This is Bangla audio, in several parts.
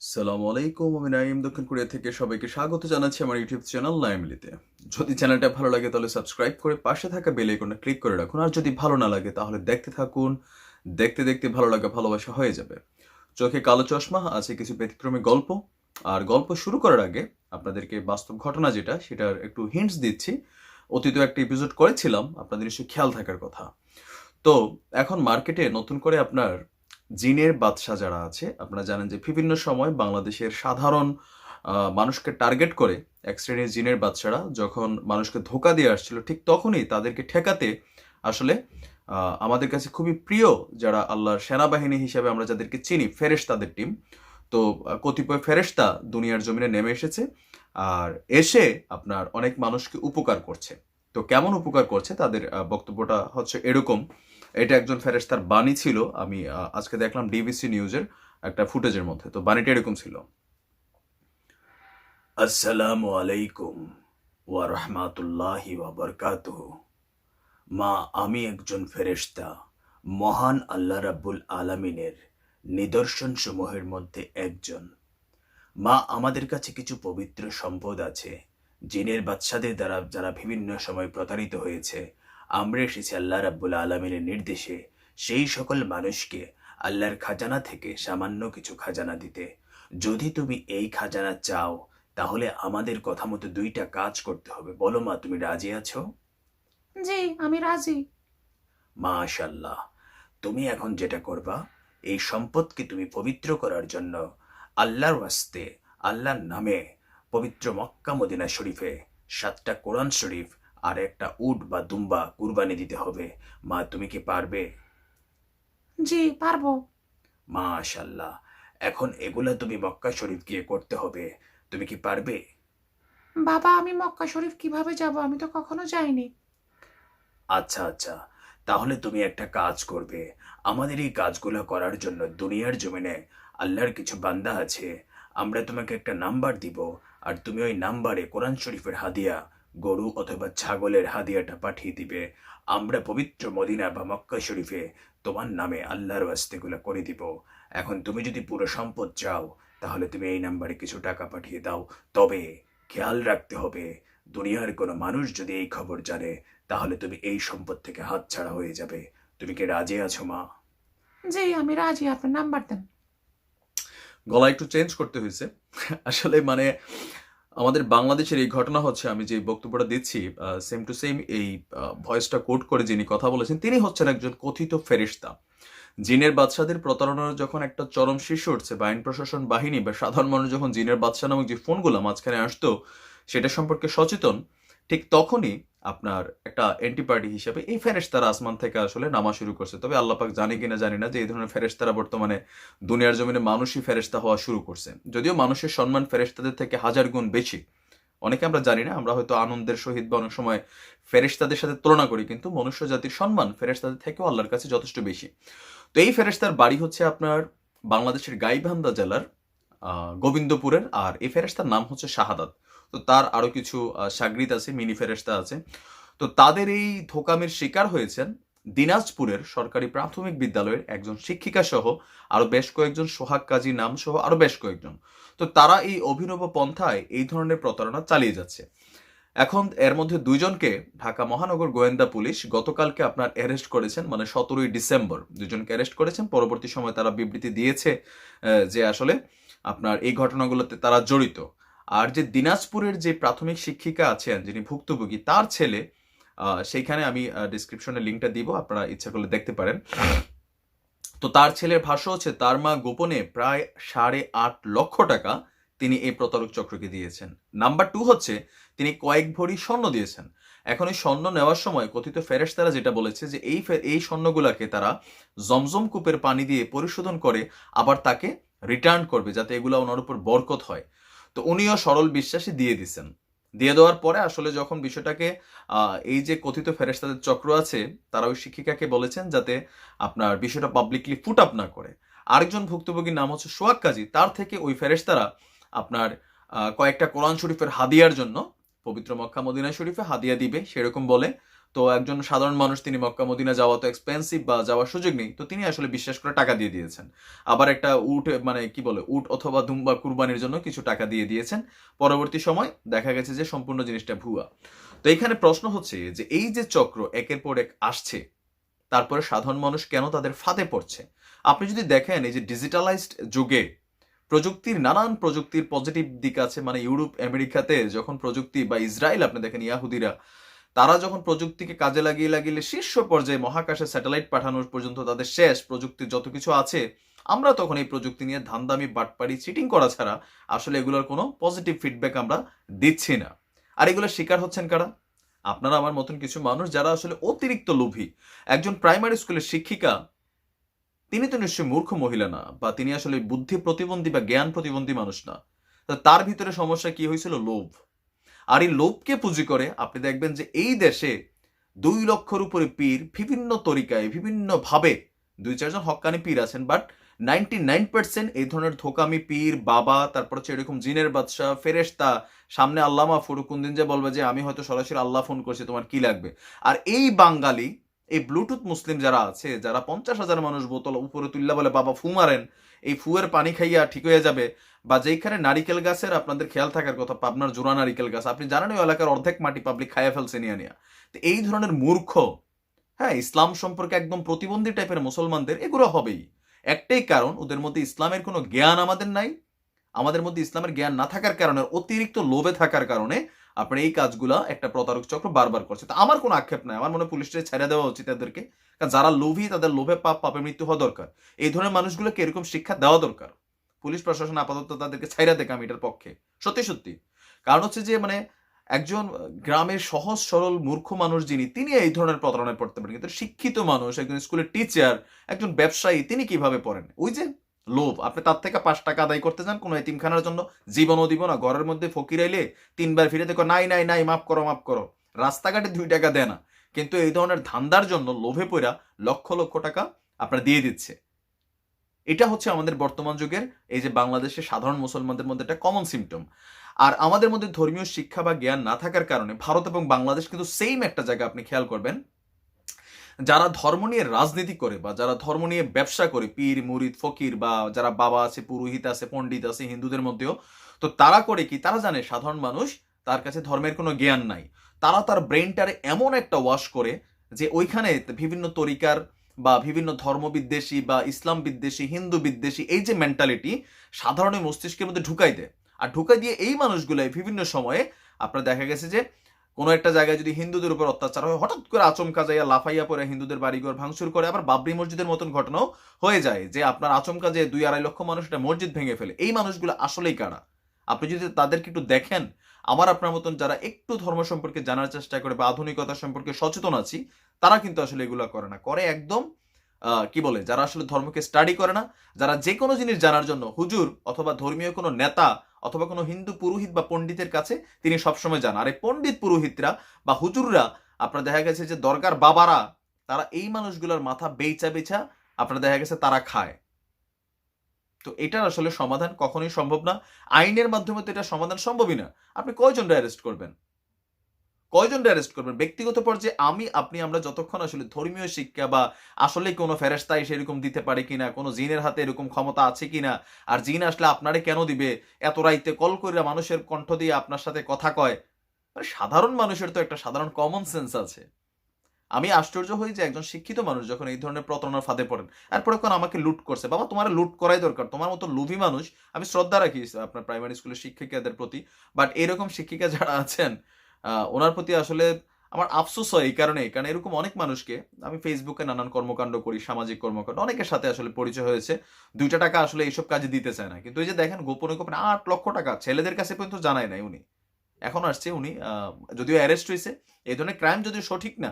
সালাম আলাইকুম, আমি নাইম দক্ষিণ কোরিয়া থেকে সবাইকে স্বাগত জানাচ্ছি আমার ইউটিউব চ্যানেল নাইমলিতে যদি চ্যানেলটা ভালো লাগে তাহলে সাবস্ক্রাইব করে পাশে থাকা বেল আইকনটা ক্লিক করে রাখুন। আর যদি ভালো না লাগে তাহলে দেখতে থাকুন। দেখতে দেখতে ভালো লাগা ভালোবাসা হয়ে যাবে। চোখে কালো চশমা, আছে কিছু ব্যতিক্রমী গল্প। আর গল্প শুরু করার আগে আপনাদেরকে বাস্তব ঘটনা যেটা, সেটার একটু হিন্টস দিচ্ছি। অতীত একটা এপিসোড করেছিলাম, আপনাদের নিশ্চয়ই খেয়াল থাকার কথা। তো, এখন মার্কেটে নতুন করে আপনার জিনের বাদশা যারা আছে, আপনারা জানেন যে বিভিন্ন সময় বাংলাদেশের সাধারণ মানুষকে টার্গেট করে এক শ্রেণির জিনের বাদশারা যখন মানুষকে ধোকা দিয়ে আসছিল, ঠিক তখনই তাদেরকে ঠেকাতে আসলে আমাদের কাছে খুবই প্রিয় যারা আল্লাহর সেনাবাহিনী হিসেবে আমরা যাদেরকে চিনি, ফেরেশতাদের টিম তো কতিপয় ফেরেশতা দুনিয়ার জমিনে নেমে এসেছে আর এসে আপনার অনেক মানুষকে উপকার করছে। তো কেমন উপকার করছে? তাদের বক্তব্যটা হচ্ছে এরকম। এটা একজন ফেরেশতার বাণী ছিল। আমি আজকে দেখলাম ডিবিসি নিউজের একটা ফুটেজের মধ্যে। তো বাণীটা এরকম ছিল। আসসালামু আলাইকুম ওয়া রাহমাতুল্লাহি ওয়া মা, আমি একজন ফেরেশতা। মহান আল্লাহ রাব্বুল আলামিনের নিদর্শন সমূহের মধ্যে একজন। মা, আমাদের কাছে কিছু পবিত্র সম্পদ আছে, জিনের বাচ্চাদের দ্বারা যারা বিভিন্ন সময় প্রতারিত হয়েছে। আমরা এসেছি আল্লাহ রাব্বুল আলমিনের নির্দেশে। সেই সকল মানুষকে আল্লাহর খাজানা থেকে সামান্য কিছু খাজানা দিতে। যদি তুমি এই খাজানা চাও তাহলে আমাদের কথা মতো দুইটা কাজ করতে হবে। বলো মা তুমি রাজি আছো? জি আমি রাজি। মাশাল্লাহ তুমি এখন যেটা করবা এই সম্পদকে তুমি পবিত্র করার জন্য আল্লাহর ওয়াস্তে আল্লাহর নামে পবিত্র মক্কা মদিনা শরীফে সাতটা কোরআন শরীফ আর একটা উট বা দুম্বা কুরবানি দিতে হবে। মা তুমি কি পারবে? জি পারব। মাশাল্লাহ এখন এগুলা তুমি মক্কা শরীফ গিয়ে করতে হবে। তুমি কি পারবে? বাবা আমি মক্কা শরীফ কীভাবে যাব? আমি তো কখনো যাইনি। আচ্ছা আচ্ছা। তাহলে তুমি একটা কাজ করবে। আমাদের এই কাজগুলো করার জন্য দুনিয়ার জমিনে আল্লাহর কিছু বান্দা আছে। আমরা তোমাকে একটা নাম্বার দিব। আর তুমি ওই নাম্বারে কোরআন শরীফের হাদিয়া গরু অথবা ছাগলের হাদিয়াটা পাঠিয়ে দিবে। আমরা পবিত্র মদিনা বা মক্কা শরীফে তোমার নামে আল্লাহর ওয়াস্তেগুলো করে দিব। এখন তুমি যদি পুরো সম্পদ চাও তাহলে তুমি এই নাম্বারে কিছু টাকা পাঠিয়ে দাও। তবে খেয়াল রাখতে হবে দুনিয়ার কোনো মানুষ যদি এই খবর জানে তাহলে তুমি এই সম্পদ থেকে হাতছাড়া হয়ে যাবে। তুমি কি রাজি আছো মা? জি আমি রাজি। আপনার নাম্বার দেন। গলা একটু চেঞ্জ করতে হয়েছে আসলে মানে আমাদের বাংলাদেশের এই ঘটনা হচ্ছে, আমি যে বক্তব্যটা দিচ্ছি সেম টু সেম এই ভয়েসটা কোট করে যিনি কথা বলেছেন, তিনি হচ্ছেন একজন কথিত ফেরিস্তা জিনের বাদশাদের প্রতারণার যখন একটা চরম শীর্ষ উঠছে, বা আইন প্রশাসন বাহিনী, বা সাধারণ মানুষ যখন জিনের বাদশা নামক যে ফোনগুলো মাঝখানে আসতো, সেটা সম্পর্কে সচেতন ঠিক তখনই আপনার একটা এন্টি পার্টি হিসেবে এই ফেরেশতারা আসমান থেকে আসলে নামা শুরু করছে। তবে আল্লাহ পাক জানে কিনা জানি না যে এই ধরনের ফেরেশতারা বর্তমানে দুনিয়ার জমিনে মানুষই ফেরেশতা হওয়া শুরু করছে। যদিও মানুষের সম্মান ফেরেশতাদের থেকে হাজার গুণ বেশি। অনেকে আমরা জানি না, আমরা হয়তো আনন্দের সহিত বা অনেক সময় ফেরেশতাদের সাথে তুলনা করি, কিন্তু মনুষ্য জাতির সম্মান ফেরেশতাদের থেকেও আল্লাহর কাছে যথেষ্ট বেশি। তো এই ফেরেশতার বাড়ি হচ্ছে আপনার বাংলাদেশের গাইবান্ধা জেলার গোবিন্দপুরের, আর এই ফেরেশতার নাম হচ্ছে শাহাদাত। তো তার আরও কিছু সাগরিত আছে, মিনি ফেরেস্তা আছে। তো তাদের এই ধোকামের শিকার হয়েছেন দিনাজপুরের সরকারি প্রাথমিক বিদ্যালয়ের একজন শিক্ষিকা সহ আরও বেশ কয়েকজন সোহাগ কাজী নাম সহ আরও বেশ কয়েকজন। তো তারা এই অভিনব পন্থায় এই ধরনের প্রতারণা চালিয়ে যাচ্ছে। এখন এর মধ্যে দুইজনকে ঢাকা মহানগর গোয়েন্দা পুলিশ গতকালকে আপনার অ্যারেস্ট করেছেন মানে সতেরোই ডিসেম্বর। দুজনকে অ্যারেস্ট করেছেন, পরবর্তী সময় তারা বিবৃতি দিয়েছে যে আসলে আপনার এই ঘটনাগুলোতে তারা জড়িত। আর যে দিনাজপুরের যে প্রাথমিক শিক্ষিকা আছেন, যিনি ভুক্তভোগী, তার ছেলে সেইখানে আমি ডিসক্রিপশনে লিঙ্কটা দিব, আপনারা ইচ্ছা করলে দেখতে পারেন। তো তার ছেলের ভাষ্য হচ্ছে, তার মা গোপনে প্রায় সাড়ে আট লক্ষ টাকা তিনি এই প্রতারক চক্রকে দিয়েছেন। নাম্বার টু হচ্ছে, তিনি কয়েক ভরি স্বর্ণ দিয়েছেন। এখন এই স্বর্ণ নেওয়ার সময় কথিত ফেরেস তারা যেটা বলেছে যে, এই এই স্বর্ণগুলাকে তারা জমজম কূপের পানি দিয়ে পরিশোধন করে আবার তাকে রিটার্ন করবে, যাতে এগুলা ওনার উপর বরকত হয়। তো উনিও সরল বিশ্বাসী দিয়ে দিছেন। দিয়ে দেওয়ার পরে আসলে যখন বিষয়টাকে এই যে কথিত ফেরেশতাদের চক্র আছে, তারা ওই শিক্ষিকাকে বলেছেন যাতে আপনার বিষয়টা পাবলিকলি ফুট আপ না করে। আরেকজন ভুক্তভোগীর নাম হচ্ছে সোয়াক কাজী। তার থেকে ওই ফেরেশতারা আপনার কয়েকটা কোরআন শরীফের হাদিয়ার জন্য, পবিত্র মক্কা মদিনা শরীফে হাদিয়া দিবে, সেরকম বলে তো একজন সাধারণ মানুষ তিনি মক্কা মদিনা যাওয়া তো এক্সপেন্সিভ বা যাওয়ার সুযোগ নেই, তো তিনি আসলে বিশ্বাস করে টাকা দিয়ে দিয়েছেন। আবার একটা উট মানে কি বলে, উট অথবা দুম্বা কুরবানির জন্য কিছু টাকা দিয়ে দিয়েছেন। পরবর্তী সময় দেখা গেছে যে সম্পূর্ণ জিনিসটা ভুয়া। তো এখানে প্রশ্ন হচ্ছে যে এই যে চক্র একের পর এক আসছে, তারপরে সাধারণ মানুষ কেন তাদের ফাঁদে পড়ছে? আপনি যদি দেখেন এই যে ডিজিটালাইজড যুগে প্রযুক্তির, নানান প্রযুক্তির পজিটিভ দিক আছে মানে ইউরোপ, আমেরিকাতে যখন প্রযুক্তি বা ইসরায়েল, আপনি দেখেন ইয়াহুদিরা তারা যখন প্রযুক্তিকে কাজে লাগিয়ে লাগিয়ে শীর্ষ পর্যায়ে মহাকাশে স্যাটেলাইট পাঠানোর পর্যন্ত তাদের শেষ প্রযুক্তির যত কিছু আছে, আমরা তখন এই প্রযুক্তি নিয়ে ধান্দামি, বাটপাড়ি চিটিং করা ছাড়া আসলে এগুলোর কোনো পজিটিভ ফিডব্যাক আমরা দিচ্ছি না। আর এগুলোর শিকার হচ্ছেন কারা? আপনারা আমার মতন কিছু মানুষ যারা আসলে অতিরিক্ত লোভী। একজন প্রাইমারি স্কুলের শিক্ষিকা, তিনি তো নিশ্চয়ই মূর্খ মহিলা না, বা তিনি আসলে বুদ্ধি প্রতিবন্ধী বা জ্ঞান প্রতিবন্ধী মানুষ না। তার ভিতরে সমস্যা কি হয়েছিল? লোভ। আর এই লোভকে পুঁজি করে আপনি দেখবেন যে এই দেশে দুই লক্ষর উপরে পীর বিভিন্ন তরিকায়, বিভিন্নভাবে দুই চারজন হকানি পীর আছেন বাট নাইনটি নাইন পার্সেন্ট এই ধরনের ধোকামি পীর, বাবা, তারপর হচ্ছে এরকম জিনের বাদশাহ ফেরেস্তা সামনে আল্লামা ফরুকুন্দিন যে বলবে যে, আমি হয়তো সরাসরি আল্লাহ ফোন করছি, তোমার কি লাগবে? আর এই বাঙালি এই ব্লুটুথ মুসলিম যারা আছে, যারা পঞ্চাশ হাজার মানুষ বোতল উপরে তুললা বলে, বাবা, ফু মারেন। এই ফুয়ের পানি খাইয়া ঠিক হয়ে যাবে। বা যেখানে নারিকেল গাছের আপনাদের খেয়াল থাকার কথা, পাবনার জোড়া নারিকেল গাছ, আপনি জানেন ওই এলাকার অর্ধেক মাটি পাবলিক খাইয়া ফেলছে নিয়ে নিয়ে। তো এই ধরনের মূর্খ হ্যাঁ ইসলাম সম্পর্কে একদম প্রতিবন্ধী টাইপের মুসলমানদের এগুলো হবেই। একটাই কারণ, ওদের মধ্যে ইসলামের কোনো জ্ঞান আমাদের নাই। আমাদের মধ্যে ইসলামের জ্ঞান না থাকার কারণে, অতিরিক্ত লোভে থাকার কারণে আপনার এই কাজগুলা একটা প্রতারক চক্র বারবার করছে। তো আমার কোনো আক্ষেপ নাই। আমার মনে হয় পুলিশটা ছেড়ে দেওয়া উচিত তাদেরকে কারণ যারা লোভী, তাদের লোভে পাপ, পাপে মৃত্যু হওয়া দরকার। এই ধরনের মানুষগুলোকে এরকম শিক্ষা দেওয়া দরকার। পুলিশ প্রশাসন আপাতত তাদেরকে ছাইরা দেখ আমি এটার পক্ষে। সত্যি সত্যি। কারণ হচ্ছে যে মানে একজন গ্রামের সহজ, সরল, মূর্খ মানুষ যিনি, তিনি এই ধরনের প্রতারণায় পড়তে পারেন। কিন্তু শিক্ষিত মানুষ, একজন স্কুলের টিচার, একজন ব্যবসায়ী, তিনি কীভাবে পড়েন? ওই যে লোভ। আপনি তার থেকে পাঁচ টাকা আদায় করতে চান কোনো এতিমখানার জন্য। জীবনও দিব না, ঘরের মধ্যে ফকির এলে তিনবার ফিরে দেখো, নাই নাই নাই, মাফ করো মাফ করো। রাস্তাঘাটে দুই টাকা দেয় না। কিন্তু এই ধরনের ধান্দার জন্য লোভে পড়া লক্ষ লক্ষ টাকা আপনার দিয়ে দিচ্ছে। এটা হচ্ছে আমাদের বর্তমান যুগের এই যে বাংলাদেশের সাধারণ মুসলমানদের মধ্যে একটা কমন সিমটম আর আমাদের মধ্যে ধর্মীয় শিক্ষা বা জ্ঞান না থাকার কারণে ভারত এবং বাংলাদেশ কিন্তু সেম একটা জায়গা আপনি খেয়াল করবেন। যারা ধর্ম নিয়ে রাজনীতি করে বা যারা ধর্ম নিয়ে ব্যবসা করে, পীর, মুরিদ, ফকির বা যারা বাবা আছে, পুরোহিত আছে, পণ্ডিত আছে, হিন্দুদের মধ্যেও, তো তারা করে কি? তারা জানে সাধারণ মানুষ তার কাছে ধর্মের কোনো জ্ঞান নাই। তারা তার ব্রেনটারে এমন একটা ওয়াশ করে যে ওইখানে বিভিন্ন তরিকার বা বিভিন্ন ধর্ম বিদ্বেষী বা ইসলাম বিদ্বেষী, হিন্দু বিদ্বেষী, এই যে মেন্টালিটি সাধারণ মস্তিষ্কের মধ্যে ঢুকাই দেয়। আর ঢুকাই দিয়ে এই মানুষগুলাই বিভিন্ন সময়ে আপনার দেখা গেছে যে কোনো একটা জায়গায় যদি হিন্দুদের উপর অত্যাচার হয়, হঠাৎ করে আচমকা যাইয়া লাফাইয়া পরে হিন্দুদের বাড়িঘর ভাঙচুর করে, আবার বাবরি মসজিদের মতন ঘটনাও হয়ে যায় যে আপনার আচমকা যে দুই আড়াই লক্ষ মানুষ একটা মসজিদ ভেঙে ফেলে। এই মানুষগুলো আসলেই কারা? আপনি যদি তাদেরকে একটু দেখেন, আমার আপনার মতন যারা একটু ধর্ম সম্পর্কে জানার চেষ্টা করে বা আধুনিকতা সম্পর্কে সচেতন আছি, তারা কিন্তু আসলে এগুলো করে না। করে একদম কি বলে? যারা আসলে ধর্মকে স্টাডি করে না, যারা যে কোনো জিনিস জানার জন্য হুজুর অথবা ধর্মীয় কোনো নেতা অথবা কোনো হিন্দু পুরোহিত বা পণ্ডিতের কাছে তিনি সবসময় যান। আর এই পণ্ডিত পুরোহিতরা বা হুজুররা, আপনার দেখা গেছে যে দরকার বাবারা, তারা এই মানুষগুলোর মাথা বেচা বেচা আপনার দেখা গেছে তারা খায়। তো এটার আসলে সমাধান কখনোই সম্ভব না। আইনের মাধ্যমে তো এটা সমাধান সম্ভবই না। আপনি কয়জন অ্যারেস্ট করবেন? কয়জন অ্যারেস্ট করবেন? ব্যক্তিগত পর্যায়ে আমি, আপনি, আমরা যতক্ষণ আসলে ধর্মীয় শিক্ষা বা আসলে কোনো ফেরেস্তা এসে এরকম দিতে পারে কিনা, কোনো জিনের হাতে এরকম ক্ষমতা আছে কিনা, আর জিন আসলে আপনারে কেন দিবে? এত রাইতে কল করে মানুষের কণ্ঠ দিয়ে আপনার সাথে কথা কয়? সাধারণ মানুষের তো একটা সাধারণ কমন সেন্স আছে। আমি আশ্চর্য হই যে একজন শিক্ষিত মানুষ যখন এই ধরনের প্রতারণার ফাঁদে পড়েন, এরপরে কোন আমাকে লুট করছে। বাবা, তোমার লুট করাই দরকার। তোমার মতো লোভী মানুষ, আমি শ্রদ্ধা রাখি, আপনার প্রাইমারি স্কুলের শিক্ষিকাদের প্রতি বাট এরকম শিক্ষিকা যারা আছেন ওনার প্রতি আসলে আমার আফসোস হয় এই কারণে কারণ এরকম অনেক মানুষকে আমি ফেসবুকে নানান কর্মকাণ্ড করি, সামাজিক কর্মকাণ্ড, অনেকের সাথে আসলে পরিচয় হয়েছে। দুইটা টাকা আসলে এইসব কাজে দিতে চায় না। কিন্তু এই যে দেখেন, গোপনে গোপনে আট লক্ষ টাকা ছেলেদের কাছে পর্যন্ত জানায় নাই উনি। এখন আসছে উনি যদিও অ্যারেস্ট হয়েছে, এই ধরনের ক্রাইম যদিও সঠিক না,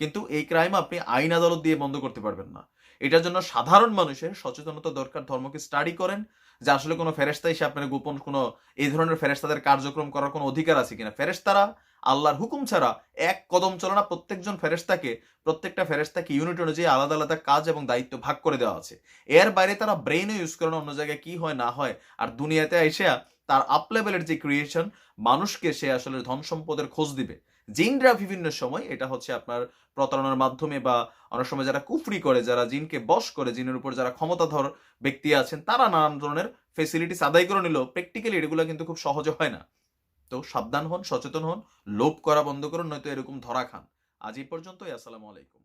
কিন্তু এই ক্রাইম আপনি আইন আদালত দিয়ে বন্ধ করতে পারবেন না। এটার জন্য সাধারণ মানুষের সচেতনতা দরকার, ধর্মকে স্টাডি করেন যে আসলে কোনো ফেরেস্তা এসে আপনার গোপন কোনো এই ধরনের ফেরেস্তাদের কার্যক্রম করার কোনো অধিকার আছে কিনা? ফেরেস্তারা আল্লাহর হুকুম ছাড়া এক কদম চলে না। প্রত্যেকজন ফেরেস্তাকে প্রত্যেকটা ফেরেস্তাকে ইউনিট অনুযায়ী আলাদা আলাদা কাজ এবং দায়িত্ব ভাগ করে দেওয়া আছে। এর বাইরে তারা ব্রেইনও ইউজ করে না অন্য জায়গায় কি হয়, না হয়। আর দুনিয়াতে এসে তার আপ লেভেলের যে ক্রিয়েশন মানুষকে সে আসলে ধন সম্পদের খোঁজ দিবে। জিনরা বিভিন্ন সময়, এটা হচ্ছে আপনার প্রতারণার মাধ্যমে বা অনেক সময় যারা কুফরি করে, যারা জিনকে বশ করে, জিনের উপর যারা ক্ষমতাধর ব্যক্তি আছেন, তারা নানান ধরনের ফেসিলিটিস আদায় করে নিল প্র্যাকটিক্যালি এগুলো কিন্তু খুব সহজে হয় না। তো সাবধান হন, সচেতন হন, লোভ করা বন্ধ করুন, নয়তো এরকম ধরা খান। আজ এই পর্যন্তই, আসসালামু আলাইকুম।